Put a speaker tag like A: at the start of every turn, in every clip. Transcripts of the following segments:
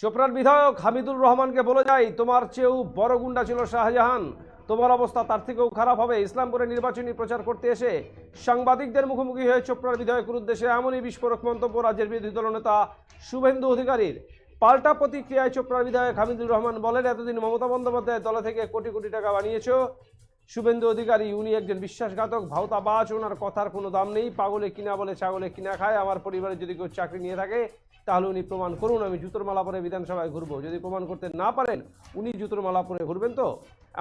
A: চোপড়ার বিধায়ক হামিদুর রহমানকে বলে যায় তোমার চেয়েও বড় গুন্ডা ছিল শাহজাহান। তোমার অবস্থা তার থেকেও খারাপ হবে। ইসলামপুরে নির্বাচনী প্রচার করতে এসে সাংবাদিকদের মুখোমুখি হয়ে চোপড়ার বিধায়কের উদ্দেশ্যে এমনই বিস্ফোরক মন্তব্য রাজ্যের বিরোধী দলনেতা শুভেন্দু অধিকারীর। পাল্টা প্রতিক্রিয়ায় চোপড়ার বিধায়ক হামিদুর রহমান বলেন, এতদিন মমতা বন্দ্যোপাধ্যায় দলে থেকে কোটি কোটি টাকা বানিয়েছ। শুভেন্দু অধিকারী, উনি একজন বিশ্বাসঘাতক, ভাওতাবাজ, ওনার কথার কোনো দাম নেই। পাগলে কিনা বলে ছাগলে কিনা খায়। আমার পরিবারে যদি কেউ চাকরি নিয়ে থাকে তাহলে উনি প্রমাণ করুন, আমি জুতোর মালা পরে বিধানসভায় ঘুরবো। যদি প্রমাণ করতে না পারেন, উনি জুতোর মালা পরে ঘুরবেন তো?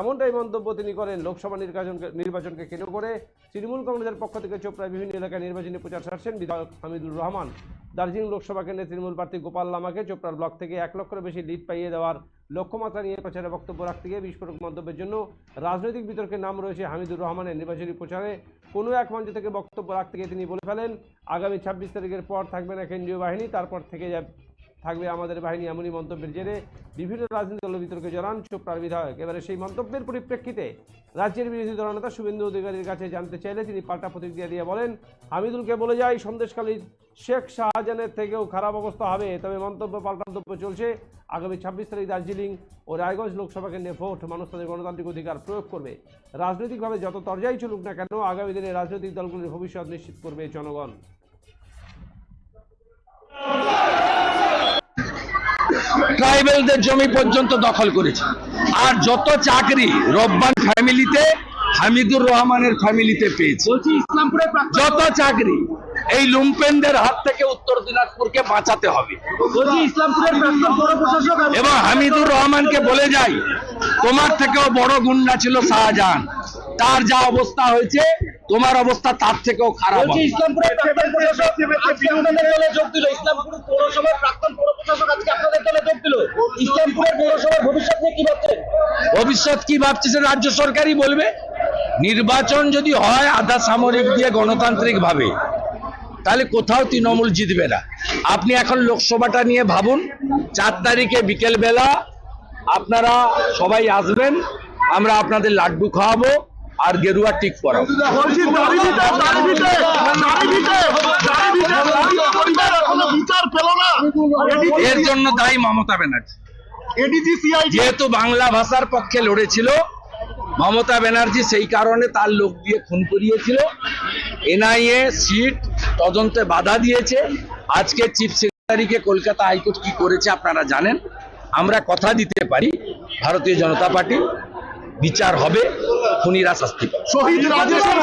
A: এমনটাই মন্তব্য তিনি করেন। লোকসভা নির্বাচনকে নির্বাচনকে কেন্দ্র করে তৃণমূল কংগ্রেসের পক্ষ থেকে চোপড়ায় বিভিন্ন এলাকায় নির্বাচনী প্রচার সারছেন বিধায়ক হামিদুর রহমান। দার্জিলিং লোকসভা কেন্দ্রে তৃণমূল প্রার্থী গোপাল লামাকে চোপড়ার ব্লক থেকে এক লক্ষের বেশি লিড পাইয়ে দেওয়ার লক্ষ্যমাত্রা নিয়ে প্রচারে বক্তব্য রাখতে গিয়ে বিস্ফোরক মন্তব্যের জন্য রাজনৈতিক বিতর্কের নাম রয়েছে হামিদুর রহমানের নির্বাচনী প্রচারে। কোনো এক মঞ্চ থেকে বক্তব্য রাখতে গিয়ে তিনি বলে ফেলেন, আগামী ছাব্বিশ তারিখের পর থাকবে না কেন্দ্রীয় বাহিনী, তারপর থেকে থাকবে আমাদের বাহিনী এমনই মন্তব্যের জেরে বিভিন্ন রাজনৈতিক দলের বিতর্কে জড়ান চোপড়ার বিধায়ক। এবারে সেই মন্তব্যের পরিপ্রেক্ষিতে রাজ্যের বিরোধী দলনেতা শুভেন্দু অধিকারীর কাছে জানতে চাইলে তিনি পাল্টা প্রতিক্রিয়া দিয়ে বলেন, হামিদুলকে বলে যায় সন্দেশখালীর শেখ শাহজাহানের থেকেও খারাপ অবস্থা হবে। তবে মন্তব্য, পাল্টা মন্তব্য চলছে। আগামী ছাব্বিশ তারিখ দার্জিলিং ও রায়গঞ্জ লোকসভা কেন্দ্রে ভোট। মানুষ তাদের গণতান্ত্রিক অধিকার প্রয়োগ করবে। রাজনৈতিকভাবে যত তরজাই চলুক না কেন, আগামী দিনে রাজনৈতিক দলগুলির ভবিষ্যৎ নিশ্চিত করবে জনগণ।
B: ট্রাইবেলদের জমি পর্যন্ত দখল করেছে। আর যত চাকরি রব্বান ফ্যামিলিতে হামিদুর রহমানের ফ্যামিলিতে পেয়েছে। যত চাকরি এই লুম্পেনদের হাত থেকে উত্তর দিনাজপুরকে বাঁচাতে হবে।
C: এবং
B: হামিদুর রহমানকে বলে যাই তোমার থেকেও বড় গুন্ডা ছিল শাহজাহান। তার যা অবস্থা হয়েছে তোমার অবস্থা তার থেকেও খারাপ
C: ভবিষ্যৎ কি
B: সে রাজ্য সরকারই বলবে? নির্বাচন যদি হয় আধা সামরিক দিয়ে গণতান্ত্রিক ভাবে তাহলে কোথাও তৃণমূল জিতবে না। আপনি এখন লোকসভাটা নিয়ে ভাবুন চার তারিখে বিকেল বেলা আপনারা সবাই আসবেন আমরা আপনাদের লাড্ডু খাওয়াবো আর গেরুয়া টিক
D: না
B: এর জন্য দায়ী মমতা ব্যানার্জি। যেহেতু বাংলা ভাষার পক্ষে লড়েছিল, মমতা ব্যানার্জি সেই কারণে তার লোক দিয়ে খুন করিয়েছিল। এনআইএ সিট তদন্তে বাধা দিয়েছে। আজকে চিফ সেক্রেটারিকে কলকাতা হাইকোর্ট কি করেছে আপনারা জানেন। আমরা কথা দিতে পারি। ভারতীয় জনতা পার্টি বিচার হবে। খুনিরা শাস্তি পাবে।
D: শহীদ রাজেশের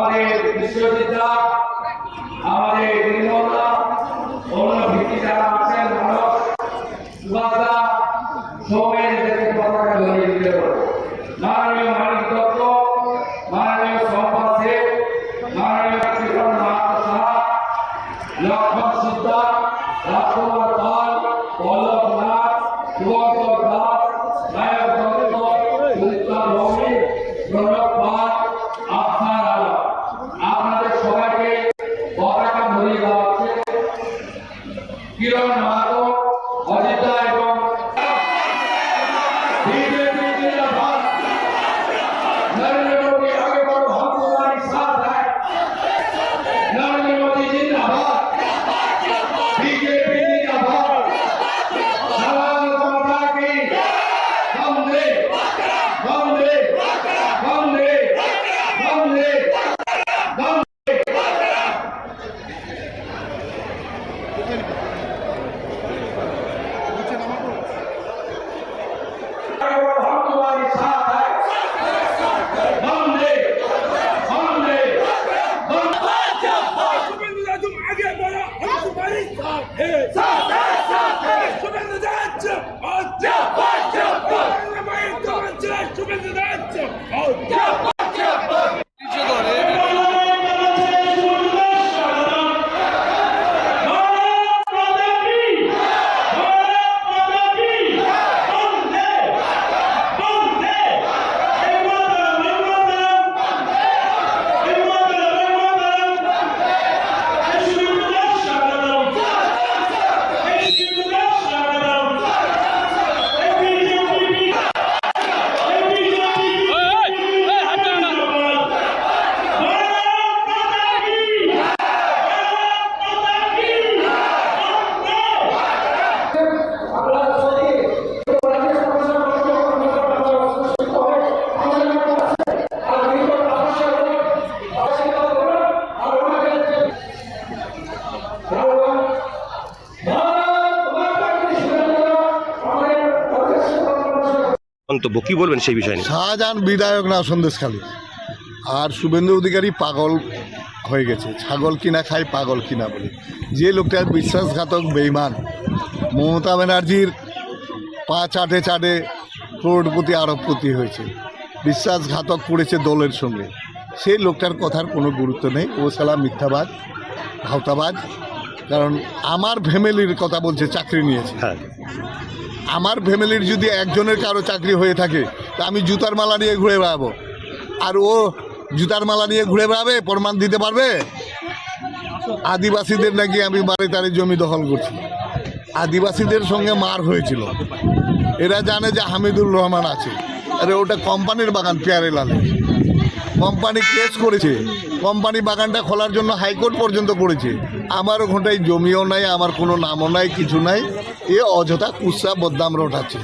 E: আমাদের বিশ্ববিদ্যালয় আমাদের
D: Hey!
F: মন্তব্য? কি বলবেন সেই বিষয় নিয়ে?
G: শাহজাহান বিধায়ক না সন্দেশখালী আর শুভেন্দু অধিকারী পাগল হয়ে গেছে। ছাগল কিনা খায় পাগল কিনা বলে। যে লোকটা বিশ্বাসঘাতক বেইমান মমতা ব্যানার্জির পা চাটে চাটে ক্রোড়পতি আরবপতি হয়েছে। বিশ্বাসঘাতক করেছে দলের সঙ্গে। সেই লোকটার কথার কোনো গুরুত্ব নেই। ও সালা মিথ্যাবাদ ভাওতাবাদ কারণ আমার ফ্যামিলির কথা বলছে চাকরি নিয়েছে।
F: হ্যাঁ।
G: আমার ফ্যামিলির যদি একজনের কারও চাকরি হয়ে থাকে, তা আমি জুতার মালা নিয়ে ঘুরে বেড়াবো। আর ও জুতার মালা নিয়ে ঘুরে বেড়াবে, প্রমাণ দিতে পারবে? আদিবাসীদের নাকি আমি বাড়ি তারে জমি দখল করছি। আদিবাসীদের সঙ্গে মার হয়েছিল। এরা জানে যে হামিদুর রহমান আছে। আরে ওটা কোম্পানির বাগান পেয়ারে লালে। কোম্পানি কেস করেছে। কোম্পানি বাগানটা খোলার জন্য হাইকোর্ট পর্যন্ত করেছে। আমার ওখানটায় জমিও নাই, আমার কোনো নামও নাই, কিছু নাই। এ অযথা কুৎসা বদনাম রটাচ্ছে।